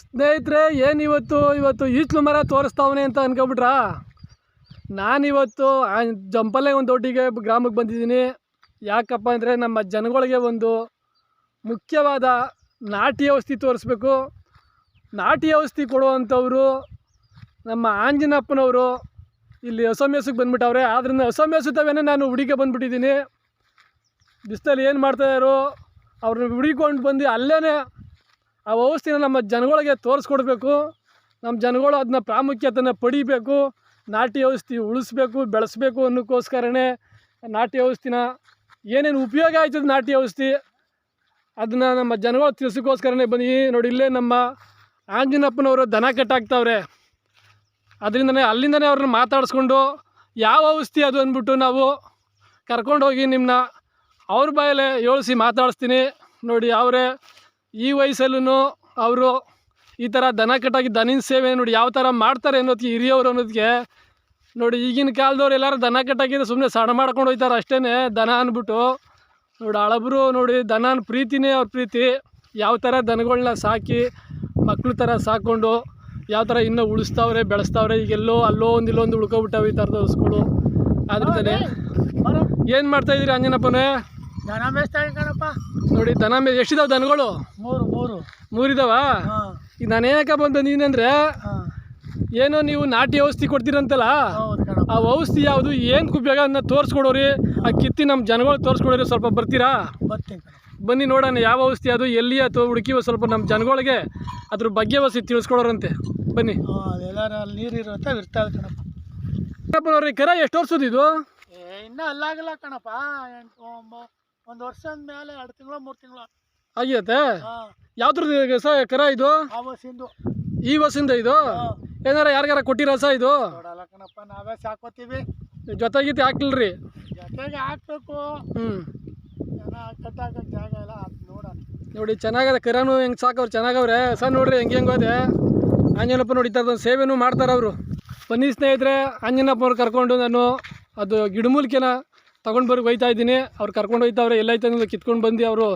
ಸ್ನೇಹಿತರೆ, ಏನು ಇವತ್ತು? ಇವತ್ತು ಈಚ್ಲು ಮರ ತೋರಿಸ್ತಾವನೆ ಅಂತ ಅನ್ಕೊಬಿಟ್ರಾ ನಾನಿವತ್ತು ಜಂಪಲ್ಲೇ ಒಂದು ದೊಡ್ಡಿಗೆ ಗ್ರಾಮಕ್ಕೆ ಬಂದಿದ್ದೀನಿ. ಯಾಕಪ್ಪ ಅಂದರೆ ನಮ್ಮ ಜನಗಳಿಗೆ ಒಂದು ಮುಖ್ಯವಾದ ನಾಟಿ ಔಷಧಿ ತೋರಿಸ್ಬೇಕು. ನಾಟಿ ಔಷಧಿ ಕೊಡುವಂಥವರು ನಮ್ಮ ಆಂಜನಪ್ಪನವರು ಇಲ್ಲಿ ಹೊಸಮೇಸಕ್ಕೆ ಬಂದ್ಬಿಟ್ಟವ್ರೆ. ಆದ್ರಿಂದ ಹೊಸಮೇಸುತ್ತವೇನೆ ನಾನು ಹುಡುಗಿ ಬಂದ್ಬಿಟ್ಟಿದ್ದೀನಿ. ಬಿಸ್ತಲ್ಲಿ ಏನು ಮಾಡ್ತಾಯಿದ್ರು ಅವ್ರನ್ನ ಹುಡುಕೊಂಡು ಬಂದು ಅಲ್ಲೇ ಆ ವ್ಯವಸ್ಥೆನ ನಮ್ಮ ಜನಗಳಿಗೆ ತೋರಿಸ್ಕೊಡ್ಬೇಕು. ನಮ್ಮ ಜನಗಳು ಅದನ್ನ ಪ್ರಾಮುಖ್ಯತೆನ ಪಡಿಬೇಕು. ನಾಟಿ ಔಷಧಿ ಉಳಿಸ್ಬೇಕು, ಬೆಳೆಸ್ಬೇಕು ಅನ್ನೋಕ್ಕೋಸ್ಕರನೇ ನಾಟಿ ಔಷಧಿನ ಏನೇನು ಉಪಯೋಗ ಆಯ್ತದ ನಾಟಿ ಔಷಧಿ ಅದನ್ನು ನಮ್ಮ ಜನಗಳು ತಿಳಿಸೋಕ್ಕೋಸ್ಕರನೇ ಬನ್ನಿ. ನೋಡಿ, ಇಲ್ಲೇ ನಮ್ಮ ಆಂಜನಪ್ಪನವರು ದನ ಕಟ್ಟಾಕ್ತಾವ್ರೆ. ಅದರಿಂದನೇ ಅಲ್ಲಿಂದನೇ ಅವ್ರನ್ನ ಮಾತಾಡಿಸ್ಕೊಂಡು ಯಾವ ಔಷಧಿ ಅದು ಅಂದ್ಬಿಟ್ಟು ನಾವು ಕರ್ಕೊಂಡೋಗಿ ನಿಮ್ಮನ್ನ ಅವ್ರ ಬಾಯಲ್ಲೇ ಏಳಿಸಿ ಮಾತಾಡಿಸ್ತೀನಿ. ನೋಡಿ, ಅವರೇ ಈ ವಯಸ್ಸಲ್ಲೂ ಅವರು ಈ ಥರ ದನ ಕಟ್ಟಾಗಿ ದನಿನ ಸೇವೆ ನೋಡಿ ಯಾವ ಥರ ಮಾಡ್ತಾರೆ ಅನ್ನೋದಕ್ಕೆ ಹಿರಿಯವರು ಅನ್ನೋದಕ್ಕೆ ನೋಡಿ ಈಗಿನ ಕಾಲದವ್ರು ಎಲ್ಲರೂ ದನ ಕಟ್ಟಾಕಿದ್ರೆ ಸುಮ್ಮನೆ ಸಣ್ಣ ಮಾಡ್ಕೊಂಡು ಹೋಗ್ತಾರೆ ಅಷ್ಟೇ ದನ ಅಂದ್ಬಿಟ್ಟು. ನೋಡಿ ಹಳಬರು ನೋಡಿ ದನನ ಪ್ರೀತಿನೇ ಅವ್ರ ಪ್ರೀತಿ. ಯಾವ ಥರ ದನಗಳನ್ನ ಸಾಕಿ ಮಕ್ಕಳು ಥರ ಸಾಕ್ಕೊಂಡು ಯಾವ ಥರ ಇನ್ನೂ ಉಳಿಸ್ತಾವ್ರೆ ಬೆಳೆಸ್ತಾವ್ರೆ ಈಗೆಲ್ಲೋ ಅಲ್ಲೋ ಒಂದು ಇಲ್ಲೊಂದು ಉಳ್ಕೊಬಿಟ್ಟಾವೆ ಈ ಥರದ ಹಸುಗಳು ಆದ್ರಿಂದಲೇ ಏನು ಮಾಡ್ತಾಯಿದ್ದೀರಿ ಅಂಜನಪ್ಪನೇ? ದನ ಕಣಪ್ಪ. ನೋಡಿ ದನ ಮೇ ಎಷ್ಟಿದಾವ ದನಗಳು? ಮೂರು ಮೂರು. ಮೂರಿದಾವ? ಹಾಂ. ಈಗ ನಾನು ಏನಕ್ಕೆ ಬಂದು ನೀನಂದ್ರೆ ಹಾಂ. ಏನೋ ನೀವು ನಾಟಿ ಔಷಧಿ ಕೊಡ್ತೀರಂತಲ್ಲ ಹೌದು ಕಣಪ್ಪ. ಆ ಔಷಧಿ ಯಾವುದು ಏನು ಉಪಯೋಗ ಅದನ್ನ ತೋರಿಸ್ಕೊಡೋರಿ? ಆ ಕಿತ್ತಿ ನಮ್ಮ ಜನಗಳು ತೋರಿಸ್ಕೊಡೋರಿ ಸ್ವಲ್ಪ ಬರ್ತೀರಾ? ಬರ್ತೀನಿ ಕಣಪ್ಪ. ಬನ್ನಿ ನೋಡೋಣ ಯಾವ ಔಷಧಿ ಅದು ಎಲ್ಲಿ ಅಥವಾ ಹುಡುಕಿ ಸ್ವಲ್ಪ ನಮ್ಮ ಜನಗಳಿಗೆ ಅದ್ರ ಬಗ್ಗೆ ಔಷಧಿ ತಿಳಿಸ್ಕೊಡೋರಂತೆ. ಬನ್ನಿ. ಹಾಂ ಅಲ್ಲಿ ನೀರು ಇರುತ್ತೆ ಇರ್ತಾವೆ ಕಣಪ್ಪ. ಅವ್ರಿ ಕರ ಎಷ್ಟು ವರ್ಷದ ಇದು? ಏ ಇನ್ನೂ ಅಲ್ಲಾಗಲ್ಲ ಕಣಪ್ಪ. ಎಂಟು ಒಂಬ- ಒಂದು ವರ್ಷದ ಮೇಲೆ ಎರಡು ತಿಂಗಳು ಮೂರು ತಿಂಗಳು. ಆಗೈತೆ ಯಾವ್ದ್ರದ್ದು ಸ ಕರ ಇದು? ಬಸ್ಸಿಂದು ಈ ವರ್ಷದಿಂದ ಇದು? ಏನಾರ ಯಾರಿಗಾರ ಕೊಟ್ಟಿರ ಸ ಇದು? ಕಣಪ್ಪ ನಾವೇ ಸಾಕೋತೀವಿ. ಜೊತೆಗಿತ್ತು ಹಾಕ್ಲಿಲ್ರಿ? ಜೊತೆಗೆ ಹಾಕ್ಬೇಕು. ಹ್ಞೂ ಜನ ಕಟ್ಟಾಕಕ್ಕೆ ಜಾಗ ಇಲ್ಲ ಅದು ನೋಡೋಣ. ನೋಡಿ ಚೆನ್ನಾಗದ ಕರನು ಹೆಂಗೆ ಸಾಕವ್ರು ಚೆನ್ನಾಗವ್ರೆ. ಸರ್ ನೋಡ್ರಿ ಹೆಂಗೆ ಹೆಂಗೆ ಹೋದೆ. ಆಂಜನಪ್ಪ ನೋಡಿ ಈ ಸೇವೆನು ಮಾಡ್ತಾರೆ ಅವರು ಬನ್ನಿ ಸ್ನೇಹಿತರೆ ಆಂಜನಪ್ಪವ್ರು ಕರ್ಕೊಂಡು ನಾನು ಅದು ಗಿಡಮೂಲಿಕೆನ ತೊಗೊಂಡು ಬರೋಕೆ ಹೋಯ್ತಾ ಇದ್ದೀನಿ. ಅವ್ರು ಕರ್ಕೊಂಡು ಹೋಯ್ತಾವ್ರೆ ಎಲ್ಲೈತೆ ಅನ್ನೋದು ಕಿತ್ಕೊಂಡು ಬಂದು ಅವರು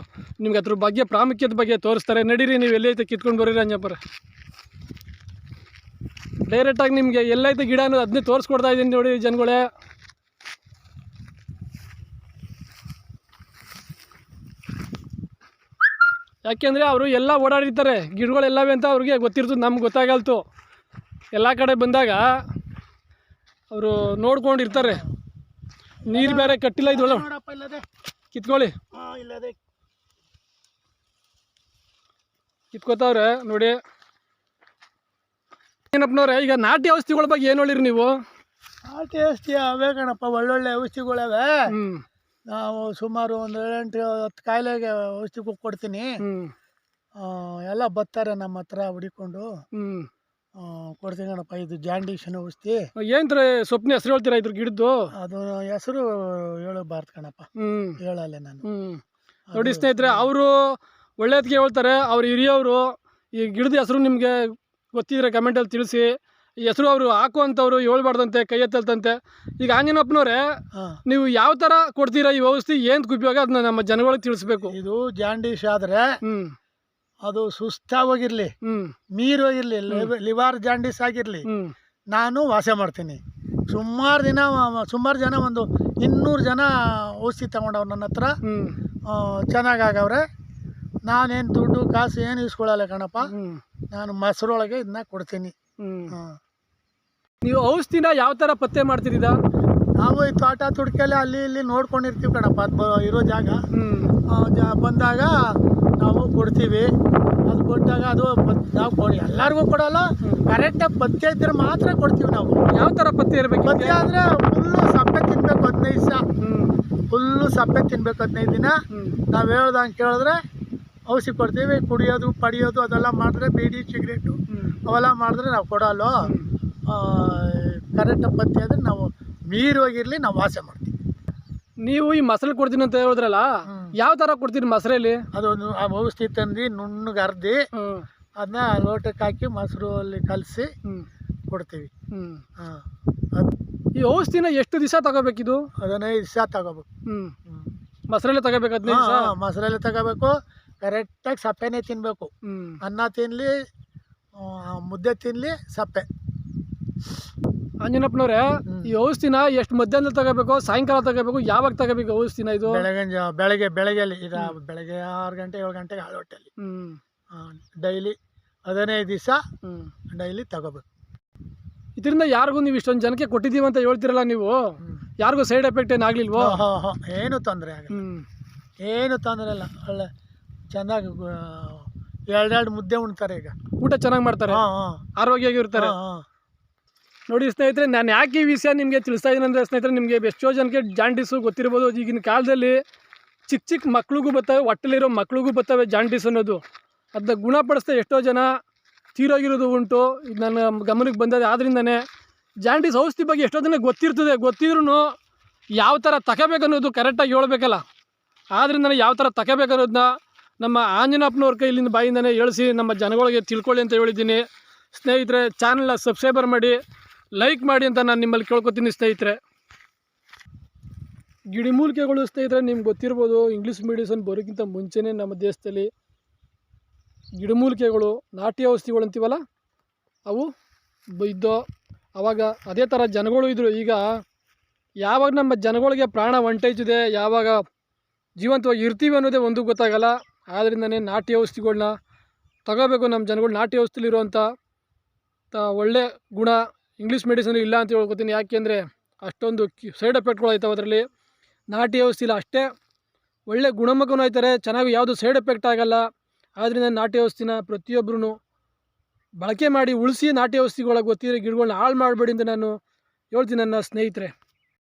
ನಿಮ್ಗೆ ಅದ್ರ ಬಗ್ಗೆ ಪ್ರಾಮುಖ್ಯತೆ ಬಗ್ಗೆ ತೋರಿಸ್ತಾರೆ. ನಡೀರಿ, ನೀವು ಎಲ್ಲೈತೆ ಕಿತ್ಕೊಂಡು ಬರೀರಿ ಅಂಜಪ್ಪರ. ಡೈರೆಕ್ಟಾಗಿ ನಿಮಗೆ ಎಲ್ಲೈತೆ ಗಿಡ ಅನ್ನೋದು ಅದನ್ನೇ ತೋರಿಸ್ಕೊಡ್ತಾ ಇದ್ದೀನಿ ನೋಡಿ ಜನಗಳೇ. ಯಾಕೆಂದರೆ ಅವರು ಎಲ್ಲ ಓಡಾಡಿರ್ತಾರೆ. ಗಿಡಗಳೆಲ್ಲವೇ ಅಂತ ಅವ್ರಿಗೆ ಗೊತ್ತಿರ್ತದೆ ನಮ್ಗೆ ಗೊತ್ತಾಗಲ್ತು. ಎಲ್ಲ ಕಡೆ ಬಂದಾಗ ಅವರು ನೋಡ್ಕೊಂಡಿರ್ತಾರೆ. ನೀರು ಬೇರೆ ಕಟ್ಟಿಲ್ಲ ಇದ್ರೊಳ ನೋಡಪ್ಪ ಇಲ್ಲದೆ. ಕಿತ್ಕೊಳ್ಳಿ. ಇಲ್ಲದೆ. ಕಿತ್ಕೋತಾವ್ರೆ ನೋಡಿ. ಏನಪ್ಪನವ್ರೆ ಈಗ ನಾಟಿ ಔಷಧಿಗಳ ಬಗ್ಗೆ ಏನು ಹೇಳಿರಿ ನೀವು? ನಾಟಿ ಔಷಧಿ ಅವೇ ಕಣಪ್ಪ ಒಳ್ಳೊಳ್ಳೆ ಔಷಧಿಗಳವೆ. ನಾವು ಸುಮಾರು ಒಂದು ಏಳೆಂಟು ಹತ್ತು ಕಾಯಿಲೆಗೆ ಔಷಧಿ ಕೊಡ್ತೀನಿ. ಎಲ್ಲ ಬರ್ತಾರೆ ನಮ್ಮ ಹತ್ರ ಹುಡಿಕೊಂಡು. ಕೊಡ್ತೀನಿ ಕಣಪ್ಪ ಇದು ಜಾಂಡೀಸನ್ ಔಷಧಿ. ಏನು ಥರ ಸೊಪ್ಪಿನ ಹೆಸರು ಹೇಳ್ತೀರಾ ಇದ್ರ ಗಿಡದ್ದು ಅದು ಹೆಸರು ಹೇಳಬಾರ್ದು ಕಣಪ್ಪ ಹ್ಞೂ ಹೇಳಲ್ಲ ನಾನು. ಹ್ಞೂ ನೋಡಿ ಸ್ನೇಹಿತರೆ ಅವರು ಒಳ್ಳೇದಕ್ಕೆ ಹೇಳ್ತಾರೆ ಅವ್ರು ಹಿರಿಯವರು ಈ ಗಿಡದ ಹೆಸರು ನಿಮಗೆ ಗೊತ್ತಿದ್ರೆ ಕಮೆಂಟಲ್ಲಿ ತಿಳಿಸಿ. ಈ ಹೆಸರು ಅವರು ಹಾಕುವಂಥವ್ರು ಹೇಳ್ಬಾರ್ದಂತೆ ಕೈ ಎತ್ತಲ್ತಂತೆ. ಈಗ ಆಂಜನಪ್ಪನವ್ರೆ ನೀವು ಯಾವ ಥರ ಕೊಡ್ತೀರಾ ಈ ಔಷಧಿ ಏನು ಉಪಯೋಗ? ಅದನ್ನ ನಮ್ಮ ಜನಗಳಿಗೆ ತಿಳಿಸ್ಬೇಕು. ಇದು ಜಾಂಡೀಸ್ ಆದರೆ ಹ್ಞೂ ಅದು ನೀರು ಹೋಗಿರಲಿ ಲಿವರ್ ಜಾಂಡಿಸ್ ಆಗಿರಲಿ ನಾನು ವಾಸ ಮಾಡ್ತೀನಿ. ಸುಮಾರು ದಿನ ಸುಮಾರು ಜನ ಒಂದು ಇನ್ನೂರು ಜನ ಔಷಧಿ ತಗೊಂಡವ್ರು ನನ್ನ ಹತ್ರ. ಚೆನ್ನಾಗಾಗವ್ರೆ. ನಾನೇನು ದುಡ್ಡು ಕಾಸು ಏನು ಇಸ್ಕೊಳ್ಳಲ್ಲ ಕಣಪ್ಪ. ನಾನು ಮೊಸರೊಳಗೆ ಇದನ್ನ ಕೊಡ್ತೀನಿ. ಹಾಂ. ನೀವು ಔಷಧಿನ ಯಾವ ಥರ ಪತ್ತೆ ಮಾಡ್ತಿದ್ದ ನಾವು ಈ ತೋಟ ತುಡ್ಕೆಲ್ಲ ಅಲ್ಲಿ ಇಲ್ಲಿ ನೋಡ್ಕೊಂಡಿರ್ತೀವಿ ಕಣಪ್ಪ. ಇರೋ ಜಾಗ. ಬಂದಾಗ ನಾವು ಕೊಡ್ತೀವಿ. ಅದು ಕೊಟ್ಟಾಗ ಅದು ನಾವು ಕೊಡಿ ಎಲ್ಲರಿಗೂ ಕೊಡಲ್ಲ ಕರೆಕ್ಟಾಗಿ ಪತ್ತೆ ಇದ್ರೆ ಮಾತ್ರ ಕೊಡ್ತೀವಿ ನಾವು. ಯಾವ ಥರ ಪತ್ತೆ ಇರಬೇಕು ಪಥ್ಯ ಅಂದರೆ ಫುಲ್ಲು ಸಪ್ಪೆ ತಿನ್ಬೇಕು ಹದಿನೈದು ದಿವಸ. ಫುಲ್ಲು ಸಪ್ಪೆ ತಿನ್ಬೇಕು ಹದಿನೈದು ದಿನ. ನಾವು ಹೇಳ್ದಂಗೆ ಕೇಳಿದ್ರೆ ಔಷಧಿ ಕೊಡ್ತೀವಿ ಕುಡಿಯೋದು ಪಡಿಯೋದು ಅದೆಲ್ಲ ಮಾಡಿದ್ರೆ ಬೀಡಿ ಸಿಗರೇಟು ಅವೆಲ್ಲ ಮಾಡಿದ್ರೆ ನಾವು ಕೊಡಲ್ಲ. ಕರೆಕ್ಟ್ ಪತ್ತೆ ಅಂದರೆ ನಾವು ಮೀರೋಗಿರಲಿ ನಾವು ವಾಸ ಮಾಡ್ತೀವಿ. ನೀವು ಈ ಮಸಲ್ ಕೊಡ್ತೀನಿ ಅಂತ ಹೇಳಿದ್ರಲ್ಲ. ಯಾವ ತರ ಕೊಡ್ತೀರಿ ಮೊಸರಲ್ಲಿ? ಅದೊಂದು ಆ ಔಷಧಿ ತಂದು ನುಣ್ಣಗೆ ಅರ್ದಿ ಅದನ್ನ ಲೋಟಕ್ಕೆ ಹಾಕಿ ಮೊಸರು ಅಲ್ಲಿ ಕಲಸಿ ಕೊಡ್ತೀವಿ. ಹಾಂ ಈ ಔಷಧಿನ ಎಷ್ಟು ದಿವಸ ತಗೋಬೇಕಿದು? ಹದಿನೈದು ದಿವಸ ತಗೋಬೇಕು. ಹ್ಞೂ ಮೊಸರಲ್ಲೇ ತಗೋಬೇಕು ಹದಿನೈದು ದಿವಸ? ಮೊಸರಲ್ಲಿ ತಗೋಬೇಕು. ಕರೆಕ್ಟಾಗಿ ಸಪ್ಪೆನೇ ತಿನ್ನಬೇಕು ಹ್ಞೂ ಅನ್ನ ತಿನ್ನಲಿ ಮುದ್ದೆ ತಿನ್ನಲಿ ಸಪ್ಪೆ. ಅಂಜನಪ್ಪನವ್ರೆ ಈ ಔಷಧಿನ ಎಷ್ಟು ಮಧ್ಯಾಹ್ನ ತಗೋಬೇಕು ಸಾಯಂಕಾಲ ತಗೋಬೇಕು ಯಾವಾಗ ತಗೋಬೇಕು ಔಷಧಿನ ಇದು? ಬೆಳಗ್ಗೆ ಬೆಳಗ್ಗೆ ಬೆಳಗ್ಗೆಯಲ್ಲಿ ಈಗ ಬೆಳಗ್ಗೆ ಆರು ಗಂಟೆ ಏಳು ಗಂಟೆಗೆ ಹಾಳು ಹೊಟ್ಟೆಲಿ ಹ್ಮ್. ಡೈಲಿ ಹದಿನೈದು ದಿವಸ ಹ್ಮ್. ಡೈಲಿ ತಗೋಬೇಕು. ಇದರಿಂದ ಯಾರಿಗೂ ನೀವು ಇಷ್ಟೊಂದು ಜನಕ್ಕೆ ಕೊಟ್ಟಿದ್ದೀವಿ ಅಂತ ಹೇಳ್ತಿರಲ್ಲ ನೀವು. ಯಾರಿಗೂ ಸೈಡ್ ಎಫೆಕ್ಟ್ ಏನಾಗ್ಲಿಲ್ವೋ ಹೋ, ಹೋ, ಏನು ತೊಂದರೆ ಆಗಲ್ಲ. ಏನು ತೊಂದರೆ ಇಲ್ಲ. ಒಳ್ಳೆ ಚೆನ್ನಾಗಿ ಎರಡೆರಡು ಮುದ್ದೆ ಉಣ್ತಾರೆ ಈಗ. ಊಟ ಚೆನ್ನಾಗಿ ಮಾಡ್ತಾರೆ? ಆರೋಗ್ಯವಾಗಿರ್ತಾರೆ? ಹಾಂ. ನೋಡಿ ಸ್ನೇಹಿತರೆ, ನಾನು ಯಾಕೆ ಈ ವಿಷಯ ನಿಮಗೆ ತಿಳಿಸ್ತಾ ಇದ್ದೀನಿ ಅಂದರೆ ಸ್ನೇಹಿತರೆ, ನಿಮಗೆ ಎಷ್ಟೋ ಜನಕ್ಕೆ ಜಾಂಡೀಸು ಗೊತ್ತಿರ್ಬೋದು. ಈಗಿನ ಕಾಲದಲ್ಲಿ ಚಿಕ್ಕ ಚಿಕ್ಕ ಮಕ್ಳಿಗೂ ಬರ್ತವೆ, ಹೊಟ್ಟೆಲಿರೋ ಮಕ್ಳಿಗೂ ಬರ್ತವೆ ಜಾಂಡಿಸ್ ಅನ್ನೋದು. ಅದನ್ನ ಗುಣಪಡಿಸ್ತಾ ಎಷ್ಟೋ ಜನ ತೀರೋಗಿರೋದು ಉಂಟು. ಇದು ನನ್ನ ಗಮನಕ್ಕೆ ಬಂದದೆ ಆದ್ರಿಂದನೇ ಜಾಂಡಿಸ್ ಔಷಧಿ ಬಗ್ಗೆ ಎಷ್ಟೋ ಜನ ಗೊತ್ತಿರ್ತದೆ ಗೊತ್ತಿದ್ರೂ ಯಾವ ಥರ ತಗೋಬೇಕು ಅನ್ನೋದು ಕರೆಕ್ಟಾಗಿ ಹೇಳ್ಬೇಕಲ್ಲ. ಆದ್ರಿಂದ ಯಾವ ಥರ ತಗೋಬೇಕನ್ನೋದನ್ನ ನಮ್ಮ ಆಂಜನಪ್ಪನವ್ರ ಕೈಲಿಂದ ಬಾಯಿಂದನೇ ಹೇಳಿಸಿ ನಮ್ಮ ಜನಗಳಿಗೆ ತಿಳ್ಕೊಳ್ಳಿ ಅಂತ ಹೇಳಿದ್ದೀನಿ. ಸ್ನೇಹಿತರೆ ಚಾನಲ್ನ ಸಬ್ಸ್ಕ್ರೈಬರ್ ಮಾಡಿ. ಲೈಕ್ ಮಾಡಿ ಅಂತ ನಾನು ನಿಮ್ಮಲ್ಲಿ ಕೇಳ್ಕೊತೀನಿ ಸ್ನೇಹಿತರೆ. ಗಿಡಿಮೂಲಿಕೆಗಳು ಸ್ನೇಹಿತರೆ, ನಿಮ್ಗೆ ಗೊತ್ತಿರ್ಬೋದು ಇಂಗ್ಲೀಷ್ ಮೆಡಿಸನ್ ಬರೋಕ್ಕಿಂತ ಮುಂಚೆನೇ ನಮ್ಮ ದೇಶದಲ್ಲಿ ಗಿಡಮೂಲಿಕೆಗಳು ನಾಟಿ ಔಷಧಿಗಳು ಅಂತೀವಲ್ಲ, ಅವು ಇದ್ದೋ ಅವಾಗ ಅದೇ ಥರ ಜನಗಳು ಇದ್ದರು ಈಗ ಯಾವಾಗ ನಮ್ಮ ಜನಗಳಿಗೆ ಪ್ರಾಣ ಹೊಂಟೈತಿದೆ ಯಾವಾಗ ಜೀವಂತವಾಗಿ ಇರ್ತೀವಿ ಅನ್ನೋದೇ ಒಂದು ಗೊತ್ತಾಗಲ್ಲ. ಆದ್ದರಿಂದನೇ ನಾಟಿ ಔಷಧಿಗಳನ್ನ ತಗೋಬೇಕು. ನಮ್ಮ ಜನಗಳು ನಾಟಿ ಔಷಧಿಲಿರುವಂಥ ಒಳ್ಳೆ ಗುಣ ಇಂಗ್ಲೀಷ್ ಮೆಡಿಸಿನ್ ಇಲ್ಲ ಅಂತ ಹೇಳ್ಕೊತೀನಿ. ಯಾಕೆಂದರೆ ಅಷ್ಟೊಂದು ಸೈಡ್ ಎಫೆಕ್ಟ್ಗಳು ಆಯ್ತವೆ ಅದರಲ್ಲಿ. ನಾಟಿ ಔಷಧಿ ಇಲ್ಲ ಅಷ್ಟೇ. ಒಳ್ಳೆ ಗುಣಮುಖನೂ ಆಯ್ತಾರೆ. ಚೆನ್ನಾಗಿ ಯಾವುದು ಸೈಡ್ ಎಫೆಕ್ಟ್ ಆಗಲ್ಲ. ಆದ್ದರಿಂದ ನಾಟಿ ಔಷಧಿನ ಪ್ರತಿಯೊಬ್ಬರೂ ಬಳಕೆ ಮಾಡಿ ಉಳಿಸಿ ನಾಟಿ ಔಷಧಿಗಳ ಗೊತ್ತಿರೋ ಗಿಡಗಳನ್ನ ಹಾಳು ಮಾಡಬೇಡಿ ಅಂತ ನಾನು ಹೇಳ್ತೀನಿ ನನ್ನ ಸ್ನೇಹಿತರೆ.